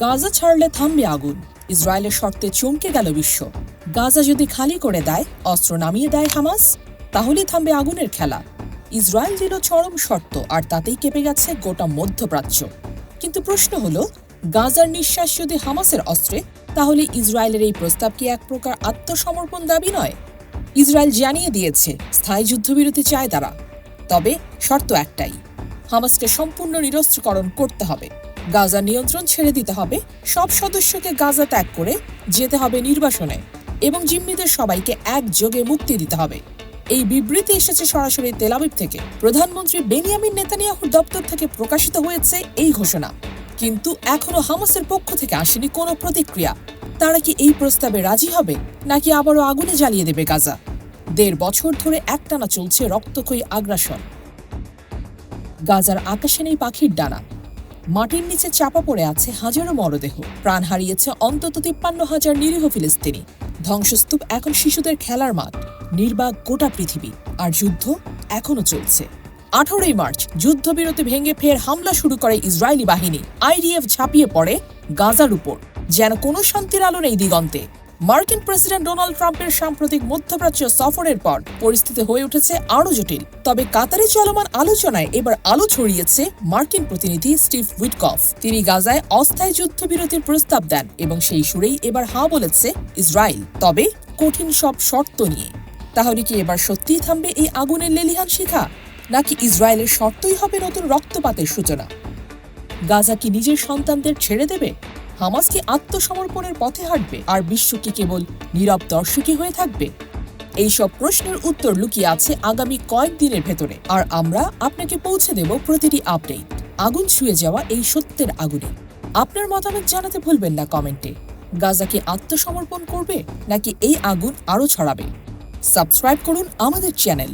গাজা ছাড়লে থামবে আগুন। ইসরায়েলের শর্তে চমকে গেল বিশ্ব। গাজা যদি খালি করে দেয়, অস্ত্র নামিয়ে দেয় হামাস, তাহলেই থামবে আগুনের খেলা। ইসরায়েল দিল চরম শর্ত, আর তাতেই কেঁপে গেছে গোটা মধ্যপ্রাচ্য। কিন্তু প্রশ্ন হলো, গাজার নিঃশ্বাস যদি হামাসের অস্ত্রে, তাহলে ইসরায়েলের এই প্রস্তাব কি এক প্রকার আত্মসমর্পণ দাবি নয়? ইসরায়েল জানিয়ে দিয়েছে, স্থায়ী যুদ্ধবিরতি চায় তারা। তবে শর্ত একটাই, হামাসকে সম্পূর্ণ নিরস্ত্রকরণ করতে হবে। গাজা নিয়ন্ত্রণ ছেড়ে দিতে হবে। সব সদস্যকে গাজা ত্যাগ করে যেতে হবে নির্বাসনে এবং জিম্মিদের সবাইকে একযোগে মুক্তি দিতে হবে। এই বিবৃতি এসেছে সরাসরি তেলাবিব থেকে। প্রধানমন্ত্রী বেনিয়ামিন নেতানিয়াহুর দপ্তর থেকে প্রকাশিত হয়েছে এই ঘোষণা। কিন্তু এখনও হামাসের পক্ষ থেকে আসেনি কোনো প্রতিক্রিয়া। তারা কি এই প্রস্তাবে রাজি হবে, নাকি আবারও আগুনে জ্বালিয়ে দেবে গাজা? দেড় বছর ধরে একটানা চলছে রক্তক্ষয়ী আগ্রাসন। গাজার আকাশে নেই পাখির ডানা। মাটির নিচে চাপা পড়ে আছে হাজারো মরদেহ। প্রাণ হারিয়েছে অন্তত তিপ্পান্ন হাজার নিরীহ ফিলিস্তিনি। ধ্বংসস্তূপ এখন শিশুদের খেলার মাঠ, নির্বাক গোটা পৃথিবী। আর যুদ্ধ এখনও চলছে। আঠারোই মার্চ, যুদ্ধবিরতি ভেঙে ফের হামলা শুরু করে ইসরায়েলি বাহিনী। আইডিএফ ঝাঁপিয়ে পড়ে গাজার উপর। যেন কোনো শান্তির আলো নেই দিগন্তে। মার্কিন প্রেসিডেন্ট ডোনাল্ড ট্রাম্পের সাম্প্রতিক মধ্যপ্রাচ্য সফরের পর পরিস্থিতি হয়ে উঠেছে আরও জটিল। তবে কাতারে চলমান আলোচনায় এবার আলো ছড়িয়েছে মার্কিন প্রতিনিধি স্টিভ উইটকফ। তিনি গাজায় অস্থায়ী যুদ্ধবিরতির প্রস্তাব দেন এবং সেই সুরেই এবার হা বলেছে ইসরায়েল। তবে কঠিন সব শর্ত নিয়ে। তাহলে কি এবার সত্যিই থামবে এই আগুনের লেলিহান শিখা? নাকি ইসরায়েলের শর্তই হবে নতুন রক্তপাতের সূচনা? গাজা কি নিজের সন্তানদের ছেড়ে দেবে? হামাস কি আত্মসমর্পণের পথে হাঁটবে আর বিশ্ব কি কেবল নীরব দর্শকই হয়ে থাকবে? এইসব প্রশ্নের উত্তর লুকিয়ে আছে আগামী কয়েকদিনের ভেতরে। আর আমরা আপনাকে পৌঁছে দেব প্রতিটি আপডেট। আগুন ছুঁয়ে যাওয়া এই সত্যের আগুনে। আপনার মতামত জানাতে ভুলবেন না কমেন্টে। গাজা কি আত্মসমর্পণ করবে নাকি এই আগুন আরও ছড়াবে? সাবস্ক্রাইব করুন আমাদের চ্যানেল।